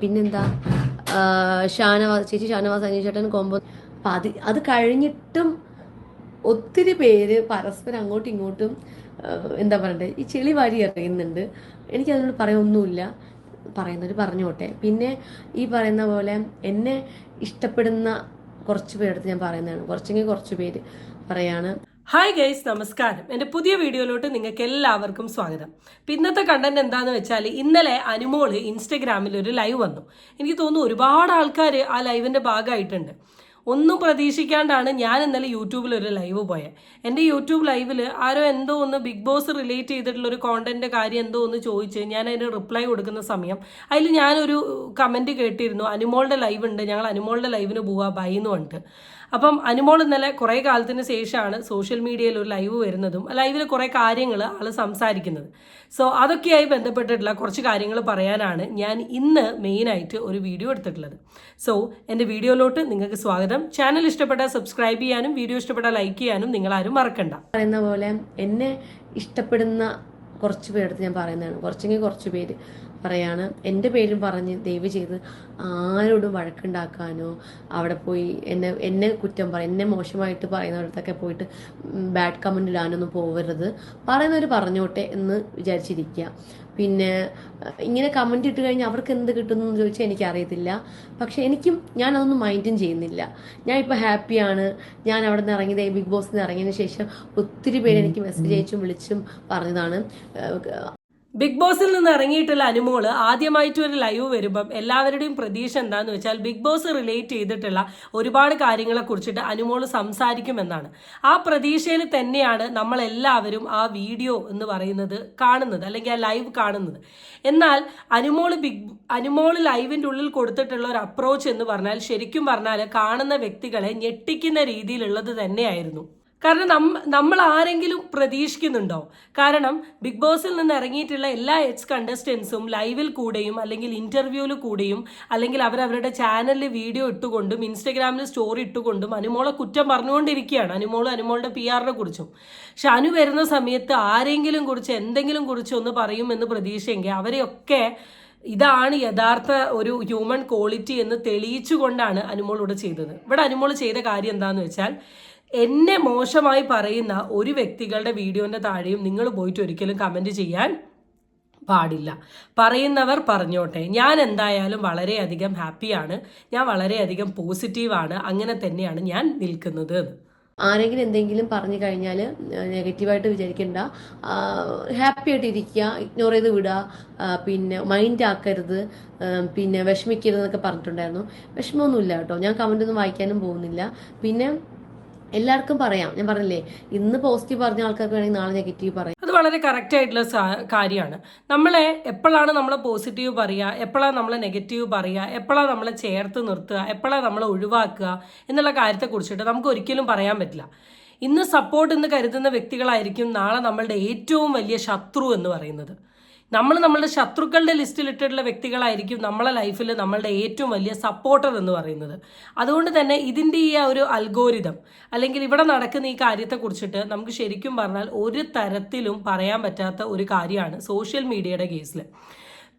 പിന്നെന്താ? ഷാനവാസ് ചേച്ചി ഷാനവാസ് അനീഷേട്ടൻ കോമ്പോ. അപ്പം അത് അത് കഴിഞ്ഞിട്ടും ഒത്തിരി പേര് പരസ്പരം അങ്ങോട്ടും ഇങ്ങോട്ടും എന്താ പറയണ്ടേ ഈ ചെളി വാരി എനിക്ക് എനിക്കതിനോട് പറയാനൊന്നുമില്ല. പറയുന്നവർ പറഞ്ഞോട്ടെ. പിന്നെ ഈ പറയുന്ന പോലെ എന്നെ ഇഷ്ടപ്പെടുന്ന കുറച്ച് പേരെടുത്ത് ഞാൻ പറയുന്നതാണ്. കുറച്ചെങ്കിൽ കുറച്ച് പേര് പറയാണ്. ഹായ് ഗൈസ് നമസ്കാരം. എന്റെ പുതിയ വീഡിയോയിലോട്ട് നിങ്ങൾക്ക് എല്ലാവർക്കും സ്വാഗതം. ഇപ്പം ഇന്നത്തെ കണ്ടന്റ് എന്താണെന്ന് വെച്ചാൽ ഇന്നലെ അനുമോൾ ഇൻസ്റ്റഗ്രാമിൽ ഒരു ലൈവ് വന്നു. എനിക്ക് തോന്നുന്നു ഒരുപാട് ആൾക്കാർ ആ ലൈവിന്റെ ഭാഗമായിട്ടുണ്ട്. ഒന്നും പ്രതീക്ഷിക്കാണ്ടാണ് ഞാൻ ഇന്നലെ യൂട്യൂബിൽ ഒരു ലൈവ് പോയത് എന്റെ യൂട്യൂബ് ലൈവിൽ ആരോ എന്തോ ഒന്ന് ബിഗ് ബോസ് റിലേറ്റ് ചെയ്തിട്ടുള്ള ഒരു കോണ്ടന്റ് കാര്യം എന്തോ ഒന്ന് ചോദിച്ച് ഞാൻ അതിന് റിപ്ലൈ കൊടുക്കുന്ന സമയം അതിൽ ഞാനൊരു കമന്റ് കേട്ടിരുന്നു. അനുമോളുടെ ലൈവ് ഉണ്ട്. ഞങ്ങൾ അനുമോളുടെ ലൈവിന് പോവാ ബൈ അപ്പം അനുമോൾ ഇന്നലെ കുറേ കാലത്തിന് ശേഷമാണ് സോഷ്യൽ മീഡിയയിൽ ഒരു ലൈവ് വരുന്നതും ലൈവിൽ കുറേ കാര്യങ്ങൾ ആൾ സംസാരിക്കുന്നത്. സോ അതൊക്കെയായി ബന്ധപ്പെട്ടിട്ടുള്ള കുറച്ച് കാര്യങ്ങൾ പറയാനാണ് ഞാൻ ഇന്ന് മെയിനായിട്ട് ഒരു വീഡിയോ എടുത്തിട്ടുള്ളത്. സോ എന്റെ വീഡിയോയിലോട്ട് നിങ്ങൾക്ക് സ്വാഗതം. ചാനൽ ഇഷ്ടപ്പെട്ടാൽ സബ്സ്ക്രൈബ് ചെയ്യാനും വീഡിയോ ഇഷ്ടപ്പെട്ടാൽ ലൈക്ക് ചെയ്യാനും നിങ്ങൾ ആരും മറക്കണ്ട. പറയുന്ന പോലെ എന്നെ ഇഷ്ടപ്പെടുന്ന കുറച്ച് പേരെടുത്ത് ഞാൻ പറയുന്നതാണ്. കുറച്ചെങ്കിൽ കുറച്ച് പേര്. പറയാണ്. എന്റെ പേരും പറഞ്ഞ് ദയവ് ചെയ്ത് ആരോടും വഴക്കുണ്ടാക്കാനോ അവിടെ പോയി എന്നെ എന്നെ കുറ്റം പറയും എന്നെ മോശമായിട്ട് പറയുന്നിടത്തൊക്കെ പോയിട്ട് ബാഡ് കമന്റ് ഇടാനൊന്നും പോകരുത് പറയുന്നവർ പറഞ്ഞോട്ടെ എന്ന് വിചാരിച്ചിരിക്കുക പിന്നെ ഇങ്ങനെ കമന്റ് ഇട്ട് കഴിഞ്ഞാൽ അവർക്ക് എന്ത് കിട്ടുന്നു എന്ന് ചോദിച്ചാൽ എനിക്കറിയത്തില്ല. പക്ഷെ എനിക്കും ഞാൻ അതൊന്നും മൈൻഡും ചെയ്യുന്നില്ല. ഞാൻ ഇപ്പോൾ ഹാപ്പിയാണ് ഞാൻ അവിടെ നിന്ന് ഇറങ്ങിയത് ബിഗ് ബോസ് നിന്ന് ഇറങ്ങിയതിന് ശേഷം ഒത്തിരി പേര് എനിക്ക് മെസ്സേജ് അയച്ചും വിളിച്ചും പറഞ്ഞതാണ്. ബിഗ് ബോസിൽ നിന്ന് ഇറങ്ങിയിട്ടുള്ള അനുമോൾ ആദ്യമായിട്ട് ഒരു ലൈവ് വരുമ്പം എല്ലാവരുടെയും പ്രതീക്ഷ എന്താന്ന് വെച്ചാൽ ബിഗ് ബോസ് റിലേറ്റ് ചെയ്തിട്ടുള്ള ഒരുപാട് കാര്യങ്ങളെ കുറിച്ചിട്ട് അനുമോൾ സംസാരിക്കുമെന്നാണ്. ആ പ്രതീക്ഷയിൽ തന്നെയാണ് നമ്മൾ എല്ലാവരും ആ വീഡിയോ എന്ന് പറയുന്നത് കാണുന്നത് അല്ലെങ്കിൽ ആ ലൈവ് കാണുന്നത്. എന്നാൽ അനുമോൾ ബിഗ് അനുമോൾ ലൈവിന്റെ ഉള്ളിൽ കൊടുത്തിട്ടുള്ള ഒരു അപ്രോച്ച് എന്ന് പറഞ്ഞാൽ ശരിക്കും പറഞ്ഞാൽ കാണുന്ന വ്യക്തികളെ ഞെട്ടിക്കുന്ന രീതിയിലുള്ളത് തന്നെയായിരുന്നു. കാരണം നമ്മ നമ്മൾ ആരെങ്കിലും പ്രതീക്ഷിക്കുന്നുണ്ടോ? കാരണം ബിഗ് ബോസിൽ നിന്ന് ഇറങ്ങിയിട്ടുള്ള എല്ലാ എക്സ് കണ്ടസ്റ്റൻസും ലൈവിൽ കൂടെയും അല്ലെങ്കിൽ ഇന്റർവ്യൂവിൽ കൂടെയും അല്ലെങ്കിൽ അവരവരുടെ ചാനലിൽ വീഡിയോ ഇട്ടുകൊണ്ടും ഇൻസ്റ്റഗ്രാമിൽ സ്റ്റോറി ഇട്ടുകൊണ്ടും അനുമോളെ കുറ്റം പറഞ്ഞുകൊണ്ടിരിക്കുകയാണ്. അനുമോളും അനുമോളുടെ പി ആറിനെ കുറിച്ചും. പക്ഷെ അനു വരുന്ന സമയത്ത് ആരെങ്കിലും കുറിച്ച് എന്തെങ്കിലും കുറിച്ച് ഒന്ന് പറയുമെന്ന് പ്രതീക്ഷയെങ്കിൽ അവരെയൊക്കെ ഇതാണ് യഥാർത്ഥ ഒരു ഹ്യൂമൻ ക്വാളിറ്റി എന്ന് തെളിയിച്ചുകൊണ്ടാണ് അനുമോൾ ഇവിടെ ചെയ്തത്. ഇവിടെ അനുമോൾ ചെയ്ത കാര്യം എന്താണെന്ന് വെച്ചാൽ എന്നെ മോശമായി പറയുന്ന ഒരു വ്യക്തികളുടെ വീഡിയോന്റെ താഴെയും നിങ്ങൾ പോയിട്ട് ഒരിക്കലും കമന്റ് ചെയ്യാൻ പാടില്ല. പറയുന്നവർ പറഞ്ഞോട്ടെ. ഞാൻ എന്തായാലും വളരെയധികം ഹാപ്പിയാണ് ഞാൻ വളരെയധികം പോസിറ്റീവാണ് അങ്ങനെ തന്നെയാണ് ഞാൻ നിൽക്കുന്നത്. ആരെങ്കിലും എന്തെങ്കിലും പറഞ്ഞു കഴിഞ്ഞാൽ നെഗറ്റീവായിട്ട് വിചാരിക്കണ്ട. ഹാപ്പി ആയിട്ട് ഇരിക്കുക ഇഗ്നോർ ചെയ്ത് വിടുക പിന്നെ മൈൻഡ് ആക്കരുത് പിന്നെ വിഷമിക്കരുത് എന്നൊക്കെ പറഞ്ഞിട്ടുണ്ടായിരുന്നു. വിഷമമൊന്നുമില്ല കേട്ടോ. ഞാൻ കമന്റ് ഒന്നും വായിക്കാനും പോകുന്നില്ല. പിന്നെ എല്ലാവർക്കും പറയാം. ഞാൻ പറഞ്ഞില്ലേ ഇന്ന് പോസിറ്റീവ് പറഞ്ഞ ആൾക്കാർക്ക് വേണമെങ്കിൽ നാളെ നെഗറ്റീവ് പറയാം. അത് വളരെ കറക്റ്റ് ആയിട്ടുള്ള കാര്യമാണ്. നമ്മളെ എപ്പോഴാണ് നമ്മൾ പോസിറ്റീവ് പറയുക? എപ്പോഴാണ് നമ്മൾ നെഗറ്റീവ് പറയുക? എപ്പോഴാണ് നമ്മളെ ചേർത്ത് നിർത്തുക? എപ്പോഴാണ് നമ്മളെ ഒഴിവാക്കുക? എന്നുള്ള കാര്യത്തെ കുറിച്ചിട്ട് നമുക്ക് ഒരിക്കലും പറയാൻ പറ്റില്ല. ഇന്ന് സപ്പോർട്ട് എന്ന് കരുതുന്ന വ്യക്തികളായിരിക്കും നാളെ നമ്മളുടെ ഏറ്റവും വലിയ ശത്രു എന്ന് പറയുന്നത്. നമ്മൾ നമ്മളുടെ ശത്രുക്കളുടെ ലിസ്റ്റിൽ ഇട്ടിട്ടുള്ള വ്യക്തികളായിരിക്കും നമ്മളെ ലൈഫിൽ നമ്മളുടെ ഏറ്റവും വലിയ സപ്പോർട്ടർ എന്ന് പറയുന്നത്. അതുകൊണ്ട് തന്നെ ഇതിന്റെ ഈ ഒരു അൽഗോരിതം അല്ലെങ്കിൽ ഇവിടെ നടക്കുന്ന ഈ കാര്യത്തെ കുറിച്ചിട്ട് നമുക്ക് ശരിക്കും പറഞ്ഞാൽ ഒരു തരത്തിലും പറയാൻ പറ്റാത്ത ഒരു കാര്യമാണ് സോഷ്യൽ മീഡിയയുടെ കേസിൽ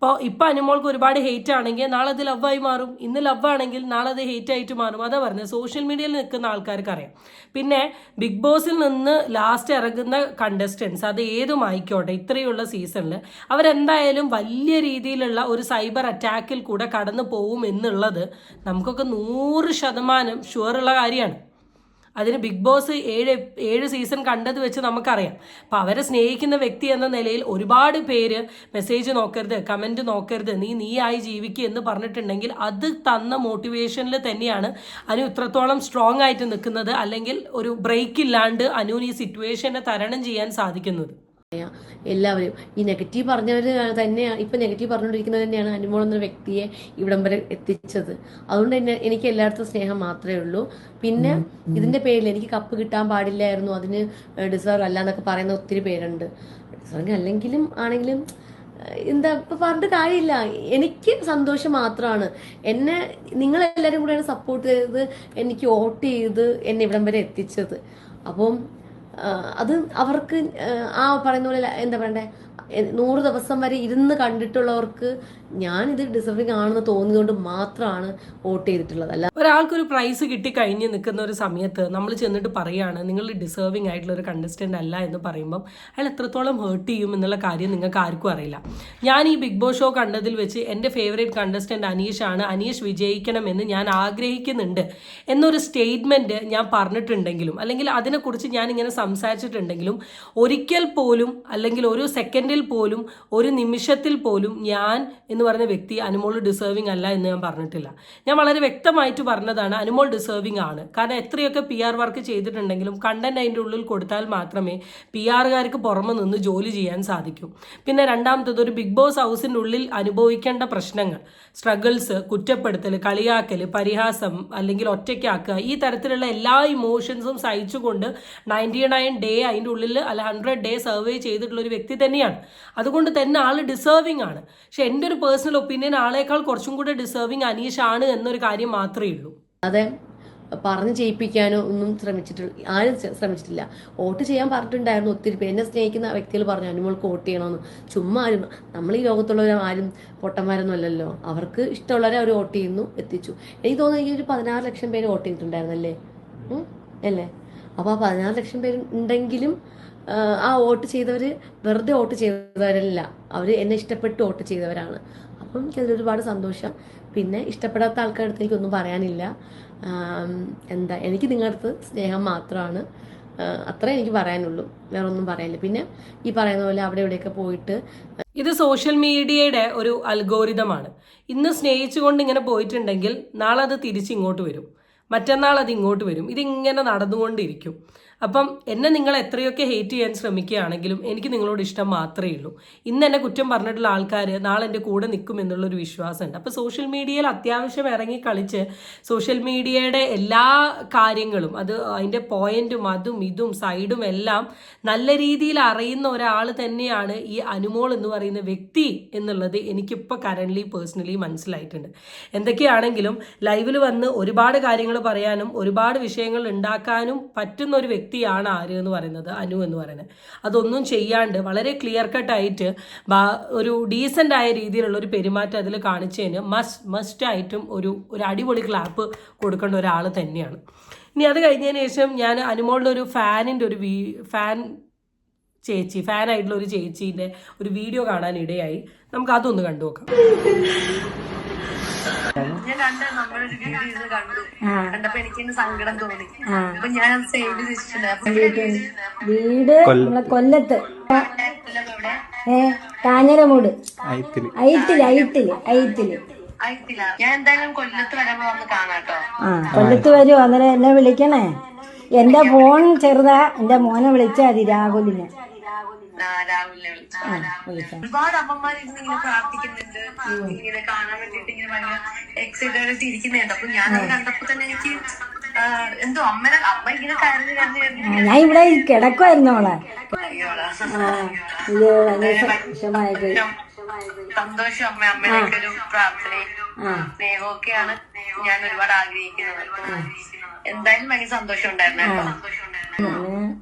ഇപ്പോൾ ഇപ്പം അനുമോൾക്ക് ഒരുപാട് ഹേറ്റ് ആണെങ്കിൽ നാളെ അത് ലവായി മാറും. ഇന്ന് ലവ് ആണെങ്കിൽ നാളെ അത് ഹേറ്റ് ആയിട്ട് മാറും. അതാ പറഞ്ഞത്. സോഷ്യൽ മീഡിയയിൽ നിൽക്കുന്ന ആൾക്കാർക്ക് അറിയാം. പിന്നെ ബിഗ് ബോസിൽ നിന്ന് ലാസ്റ്റ് ഇറങ്ങുന്ന കണ്ടസ്റ്റൻസ് അത് ഏതും ആയിക്കോട്ടെ ഇത്രയുള്ള സീസണിൽ അവരെന്തായാലും വലിയ രീതിയിലുള്ള ഒരു സൈബർ അറ്റാക്കിൽ കൂടെ കടന്നു പോകും എന്നുള്ളത് നമുക്കൊക്കെ നൂറ് ശതമാനം ഷുവറുള്ള കാര്യമാണ്. അതിന് ബിഗ് ബോസ് ഏഴ് ഏഴ് സീസൺ കണ്ടത് വെച്ച് നമുക്കറിയാം. അപ്പം അവരെ സ്നേഹിക്കുന്ന വ്യക്തി എന്ന നിലയിൽ ഒരുപാട് പേര് മെസ്സേജ് നോക്കരുത് കമന്റ് നോക്കരുത് നീ നീ ആയി ജീവിക്കുക എന്ന് പറഞ്ഞിട്ടുണ്ടെങ്കിൽ അത് തന്ന മോട്ടിവേഷനിൽ തന്നെയാണ് അനു ഇത്രത്തോളം സ്ട്രോങ് ആയിട്ട് നിൽക്കുന്നത് അല്ലെങ്കിൽ ഒരു ബ്രേക്ക് ഇല്ലാണ്ട് അനുവിന് ഈ സിറ്റുവേഷനെ തരണം ചെയ്യാൻ സാധിക്കുന്നത്. എല്ലാവരും. ഈ നെഗറ്റീവ് പറഞ്ഞവർ തന്നെയാണ് ഇപ്പൊ നെഗറ്റീവ് പറഞ്ഞുകൊണ്ടിരിക്കുന്നത് തന്നെയാണ് അനുമോൾ എന്ന വ്യക്തിയെ ഇവിടം വരെ എത്തിച്ചത്. അതുകൊണ്ട് തന്നെ എനിക്ക് എല്ലായിടത്തും സ്നേഹം മാത്രമേ ഉള്ളൂ. പിന്നെ ഇതിന്റെ പേരിൽ എനിക്ക് കപ്പ് കിട്ടാൻ പാടില്ലായിരുന്നു. അതിന് ഡിസേർവ് അല്ല എന്നൊക്കെ പറയുന്ന ഒത്തിരി പേരുണ്ട്. ഡിസേർവ് അല്ലെങ്കിലും ആണെങ്കിലും എന്താ ഇപ്പൊ പറഞ്ഞിട്ട് കാര്യമില്ല. എനിക്ക് സന്തോഷം മാത്രമാണ്. എന്നെ നിങ്ങൾ നിങ്ങളെല്ലാവരും കൂടെയാണ് സപ്പോർട്ട് ചെയ്തത്. എനിക്ക് വോട്ട് ചെയ്ത് എന്നെ ഇവിടം വരെ എത്തിച്ചത്. അപ്പം അത് അവർക്ക് ആ, പറയുന്ന പോലെ എന്താ പറയണ്ടേ? നൂറ് ദിവസം വരെ ഇരുന്ന് കണ്ടിട്ടുള്ളവർക്ക് ഞാൻ ഇത് ഡിസർവിങ് ആണെന്ന് തോന്നിയതുകൊണ്ട് മാത്രമാണ് വോട്ട് ചെയ്തിട്ടുള്ളത്. അല്ല ഒരാൾക്കൊരു പ്രൈസ് കിട്ടി കഴിഞ്ഞ് നിൽക്കുന്ന ഒരു സമയത്ത് നമ്മൾ ചെന്നിട്ട് പറയാണ് നിങ്ങൾ ഡിസേർവിംഗ് ആയിട്ടുള്ള ഒരു കണ്ടസ്റ്റന്റ് അല്ല എന്ന് പറയുമ്പം അയാൾ എത്രത്തോളം ഹേർട്ട് ചെയ്യും എന്നുള്ള കാര്യം നിങ്ങൾക്ക് ആർക്കും അറിയില്ല. ഞാൻ ഈ ബിഗ് ബോസ് ഷോ കണ്ടതിൽ വെച്ച് എന്റെ ഫേവറേറ്റ് അനീഷ് ആണ്. അനീഷ് വിജയിക്കണമെന്ന് ഞാൻ ആഗ്രഹിക്കുന്നുണ്ട് എന്നൊരു സ്റ്റേറ്റ്മെന്റ് ഞാൻ പറഞ്ഞിട്ടുണ്ടെങ്കിലും അല്ലെങ്കിൽ അതിനെക്കുറിച്ച് ഞാൻ ഇങ്ങനെ സംസാരിച്ചിട്ടുണ്ടെങ്കിലും ഒരിക്കൽ പോലും അല്ലെങ്കിൽ ഒരു സെക്കൻഡിൽ പോലും ഒരു നിമിഷത്തിൽ പോലും ഞാൻ എന്ന് പറഞ്ഞ വ്യക്തി അനുമോൾ ഡിസേർവിംഗ് അല്ല എന്ന് ഞാൻ പറഞ്ഞിട്ടില്ല. ഞാൻ വളരെ വ്യക്തമായിട്ട് പറഞ്ഞതാണ് അനുമോൾ ഡിസേർവിംഗ് ആണ്. കാരണം എത്രയൊക്കെ പി ആർ വർക്ക് ചെയ്തിട്ടുണ്ടെങ്കിലും കണ്ടന്റ് അതിന്റെ ഉള്ളിൽ കൊടുത്താൽ മാത്രമേ പി ആറുകാർക്ക് പുറമെ നിന്ന് ജോലി ചെയ്യാൻ സാധിക്കൂ. പിന്നെ രണ്ടാമത്തത് ഒരു ബിഗ് ബോസ് ഹൗസിന്റെ ഉള്ളിൽ അനുഭവിക്കേണ്ട പ്രശ്നങ്ങൾ. സ്ട്രഗിൾസ് കുറ്റപ്പെടുത്തൽ കളിയാക്കൽ പരിഹാസം അല്ലെങ്കിൽ ഒറ്റയ്ക്കാക്കുക. ഈ തരത്തിലുള്ള എല്ലാ ഇമോഷൻസും സഹിച്ചുകൊണ്ട് നയന്റി നയൻ ഡേ അതിന്റെ ഉള്ളിൽ അല്ല ഹൺഡ്രഡ് ഡേ സർവേ ചെയ്തിട്ടുള്ള ഒരു വ്യക്തി തന്നെയാണ്. അതുകൊണ്ട് തന്നെ ആൾ ഡിസേർവിംഗ് ആണ്. പക്ഷെ എന്റെ ഒരു പേഴ്സണൽ ഒപ്പീനിയൻ ആളേക്കാൾ കുറച്ചും കൂടെ ഡിസേർവിംഗ് ആണ് എന്നൊരു കാര്യം മാത്രമേ ഉള്ളൂ. അതെ പറഞ്ഞ് ചെയ്യിപ്പിക്കാനോ ഒന്നും ശ്രമിച്ചിട്ടില്ല ആരും ശ്രമിച്ചിട്ടില്ല. വോട്ട് ചെയ്യാൻ പറഞ്ഞിട്ടുണ്ടായിരുന്നു ഒത്തിരി പേര്. എന്നെ സ്നേഹിക്കുന്ന വ്യക്തികൾ പറഞ്ഞു അനുമോൾക്ക് വോട്ട് ചെയ്യണമെന്ന് ചുമ്മാ ആരും നമ്മൾ ഈ ലോകത്തുള്ളവർ ആരും പൊട്ടന്മാരൊന്നും അല്ലല്ലോ. അവർക്ക് ഇഷ്ടമുള്ളവരെ അവർ വോട്ട് ചെയ്യുന്നു എത്തിച്ചു. എനിക്ക് തോന്നുന്നു ഈ ഒരു പതിനാറ് ലക്ഷം പേര് വോട്ട് ചെയ്തിട്ടുണ്ടായിരുന്നല്ലേ? അല്ലേ? അപ്പോൾ ആ പതിനാറ് ലക്ഷം പേര് ഉണ്ടെങ്കിലും ആ, വോട്ട് ചെയ്തവർ വെറുതെ വോട്ട് ചെയ്തവരല്ല. അവർ എന്നെ ഇഷ്ടപ്പെട്ട് വോട്ട് ചെയ്തവരാണ്. അപ്പം എനിക്കതിൽ ഒരുപാട് സന്തോഷം. പിന്നെ ഇഷ്ടപ്പെടാത്ത ആൾക്കാരുടെ അടുത്ത് എനിക്കൊന്നും പറയാനില്ല. എന്താ എനിക്ക് നിങ്ങളുടെ അടുത്ത് സ്നേഹം മാത്രമാണ്. അത്രേ എനിക്ക് പറയാനുള്ളൂ. വേറെ ഒന്നും പറയാനില്ല. പിന്നെ ഈ പറയുന്ന പോലെ അവിടെ ഇവിടെയൊക്കെ പോയിട്ട് ഇത് സോഷ്യൽ മീഡിയയുടെ ഒരു അൽഗോരിതമാണ്. ഇന്ന് സ്നേഹിച്ചുകൊണ്ട് ഇങ്ങനെ പോയിട്ടുണ്ടെങ്കിൽ നാളെ അത് തിരിച്ചിങ്ങോട്ട് വരും. മറ്റന്നാൾ അത് ഇങ്ങോട്ട് വരും. ഇതിങ്ങനെ നടന്നുകൊണ്ടിരിക്കും. അപ്പം എന്നെ നിങ്ങൾ എത്രയൊക്കെ ഹേറ്റ് ചെയ്യാൻ ശ്രമിക്കുകയാണെങ്കിലും എനിക്ക് നിങ്ങളോട് ഇഷ്ടം മാത്രമേ ഉള്ളൂ. ഇന്ന് എന്നെ കുറ്റം പറഞ്ഞിട്ടുള്ള ആൾക്കാർ നാളെ എന്റെ കൂടെ നിൽക്കും എന്നുള്ളൊരു വിശ്വാസമുണ്ട്. അപ്പോൾ സോഷ്യൽ മീഡിയയിൽ അത്യാവശ്യം ഇറങ്ങി കളിച്ച് സോഷ്യൽ മീഡിയയുടെ എല്ലാ കാര്യങ്ങളും അത് അതിന്റെ പോയിന്റും അതും ഇതും സൈഡും എല്ലാം നല്ല രീതിയിൽ അറിയുന്ന ഒരാൾ തന്നെയാണ് ഈ അനുമോൾ എന്ന് പറയുന്ന വ്യക്തി എന്നുള്ളത് എനിക്കിപ്പോൾ കറന്റ്ലി പേഴ്സണലി മനസ്സിലായിട്ടുണ്ട്. എന്തൊക്കെയാണെങ്കിലും ലൈവിൽ വന്ന് ഒരുപാട് കാര്യങ്ങൾ പറയാനും ഒരുപാട് വിഷയങ്ങൾ ഉണ്ടാക്കാനും പറ്റുന്ന ഒരു വ്യക്തിയാണ് ആര് എന്ന് പറയുന്നത് അനു എന്ന് പറയുന്നത്. അതൊന്നും ചെയ്യാണ്ട് വളരെ ക്ലിയർ കട്ടായിട്ട് ഒരു ഡീസന്റ് ആയ രീതിയിലുള്ള ഒരു പെരുമാറ്റം അതിൽ കാണിച്ചതിന് മസ്റ്റ് മസ്റ്റ് ആയിട്ടും ഒരു ഒരു അടിപൊളി ക്ലാപ്പ് കൊടുക്കേണ്ട ഒരാൾ തന്നെയാണ്. ഇനി അത് കഴിഞ്ഞതിന് ശേഷം ഞാൻ അനുമോളുടെ ഒരു ഫാനിന്റെ ഒരു വീ ഫാൻ ചേച്ചി ഫാനായിട്ടുള്ള ഒരു ചേച്ചീന്റെ ഒരു വീഡിയോ കാണാൻ ഇടയായി നമുക്ക് അതൊന്ന് കണ്ടു നോക്കാം കണ്ട വീഡിയോ ഇരുന്ന് കണ്ടു കണ്ടപ്പോ എനിക്ക് സങ്കടം തോന്നി. അപ്പൊ ഞാൻ സേവ് ചെയ്ത് വെച്ചിട്ടുണ്ട്. അപ്പൊ വീട് നമ്മളെ കൊല്ലത്ത്. എവിടെ ഏ കാഞ്ഞിരമൂട്. അയത്തിൽ. ഐത്തിൽ ഐത്തിൽ ഐത്തിൽ ഞാൻ എന്തായാലും കൊല്ലത്ത് വരുമ്പോ വന്ന് കാണാട്ടോ ആ കൊല്ലത്ത് വരൂ. അന്നേരം എന്നെ വിളിക്കണേ. എന്റെ ഫോൺ ചെറുതാ. എന്റെ മോനെ വിളിച്ചാ മതി രാഹുലിനെ. ഒരുപാട് അമ്മമാർ ഇരുന്ന് ഇങ്ങനെ പ്രാർത്ഥിക്കുന്നുണ്ട്. ഇങ്ങനെ കാണാൻ വേണ്ടിട്ട് ഇങ്ങനെ ഭയങ്കര എക്സൈറ്റഡായിട്ട് ഇരിക്കുന്നുണ്ട് അപ്പൊ ഞാൻ കണ്ടപ്പോ തന്നെ എനിക്ക് എന്തോ അമ്മനെ അമ്മ ഇങ്ങനെ കയറി കരഞ്ഞ് കരഞ്ഞ് ആ, ഞാൻ ഇവിടെ കിടക്കുമായിരുന്നു അവളെ സന്തോഷം അമ്മ അമ്മയുടെ ഒരു പ്രാർത്ഥനയും സ്നേഹമൊക്കെയാണ് ഞാൻ ഒരുപാട് ആഗ്രഹിക്കുന്നത്. എന്തായാലും ഭയങ്കര സന്തോഷം ഉണ്ടായിരുന്നു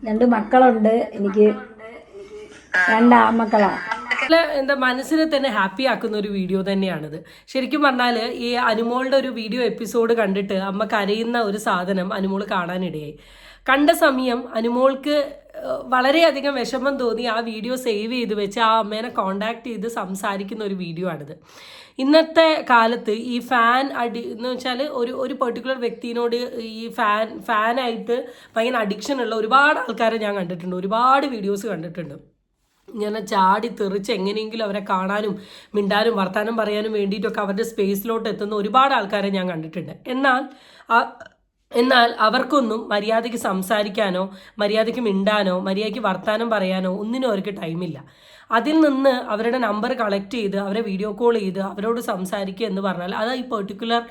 രണ്ട് മക്കളുണ്ട്. എനിക്ക് രണ്ട് ആൺമക്കളാ അല്ല, എന്താ മനസ്സിനെ തന്നെ ഹാപ്പി ആക്കുന്ന ഒരു വീഡിയോ തന്നെയാണിത്. ശരിക്കും പറഞ്ഞാൽ ഈ അനുമോളുടെ ഒരു വീഡിയോ എപ്പിസോഡ് കണ്ടിട്ട് അമ്മ കരയുന്ന ഒരു സാധനം അനുമോൾ കാണാനിടയായി. കണ്ട സമയം അനുമോൾക്ക് വളരെയധികം വിഷമം തോന്നി ആ വീഡിയോ സേവ് ചെയ്ത് വെച്ച് ആ അമ്മേനെ കോണ്ടാക്ട് ചെയ്ത് സംസാരിക്കുന്ന ഒരു വീഡിയോ ആണിത്. ഇന്നത്തെ കാലത്ത് ഈ ഫാൻ അടി എന്ന് വെച്ചാൽ ഒരു ഒരു പെർട്ടിക്കുലർ വ്യക്തിനോട് ഈ ഫാൻ ഫാനായിട്ട് ഭയങ്കര അഡിക്ഷൻ ഉള്ള ഒരുപാട് ആൾക്കാരെ ഞാൻ കണ്ടിട്ടുണ്ട്. ഒരുപാട് വീഡിയോസ് കണ്ടിട്ടുണ്ട്. ഇങ്ങനെ ചാടി തെറിച്ച് എങ്ങനെയെങ്കിലും അവരെ കാണാനും മിണ്ടാനും വർത്താനം പറയാനും വേണ്ടിയിട്ടൊക്കെ അവരുടെ സ്പേസിലോട്ട് എത്തുന്ന ഒരുപാട് ആൾക്കാരെ ഞാൻ കണ്ടിട്ടുണ്ട്. എന്നാൽ ആ- എന്നാൽ അവർക്കൊന്നും മര്യാദയ്ക്ക് സംസാരിക്കാനോ മര്യാദയ്ക്ക് മിണ്ടാനോ മര്യാദയ്ക്ക് വർത്തമാനം പറയാനോ ഒന്നിനും അവർക്ക് ടൈമില്ല അതിൽ നിന്ന് അവരുടെ നമ്പർ കളക്ട് ചെയ്ത് അവരെ വീഡിയോ കോൾ ചെയ്ത് അവരോട് സംസാരിക്കുക എന്ന് പറഞ്ഞാൽ അത് ഈ പെർട്ടിക്കുലർ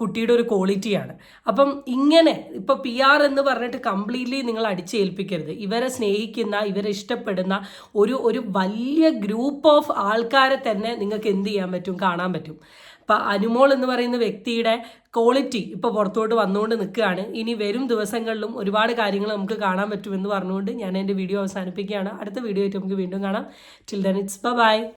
കുട്ടിയുടെ ഒരു ക്വാളിറ്റിയാണ് അപ്പം ഇങ്ങനെ ഇപ്പോൾ പി ആർ എന്ന് പറഞ്ഞിട്ട് കംപ്ലീറ്റ്ലി നിങ്ങൾ അടിച്ചേൽപ്പിക്കരുത്. ഇവരെ സ്നേഹിക്കുന്ന ഇവരെ ഇഷ്ടപ്പെടുന്ന ഒരു ഒരു വലിയ ഗ്രൂപ്പ് ഓഫ് ആൾക്കാരെ തന്നെ നിങ്ങൾക്ക് എന്ത് ചെയ്യാൻ പറ്റും? കാണാൻ പറ്റും. ഇപ്പം അനുമോൾ എന്ന് പറയുന്ന വ്യക്തിയുടെ ക്വാളിറ്റി ഇപ്പോൾ പുറത്തോട്ട് വന്നുകൊണ്ട് നിൽക്കുകയാണ്. ഇനി വരും ദിവസങ്ങളിലും ഒരുപാട് കാര്യങ്ങൾ നമുക്ക് കാണാൻ പറ്റുമെന്ന് പറഞ്ഞുകൊണ്ട് ഞാൻ എന്റെ വീഡിയോ അവസാനിപ്പിക്കുകയാണ്. അടുത്ത വീഡിയോ ആയിട്ട് നമുക്ക് വീണ്ടും കാണാം. Till then it's by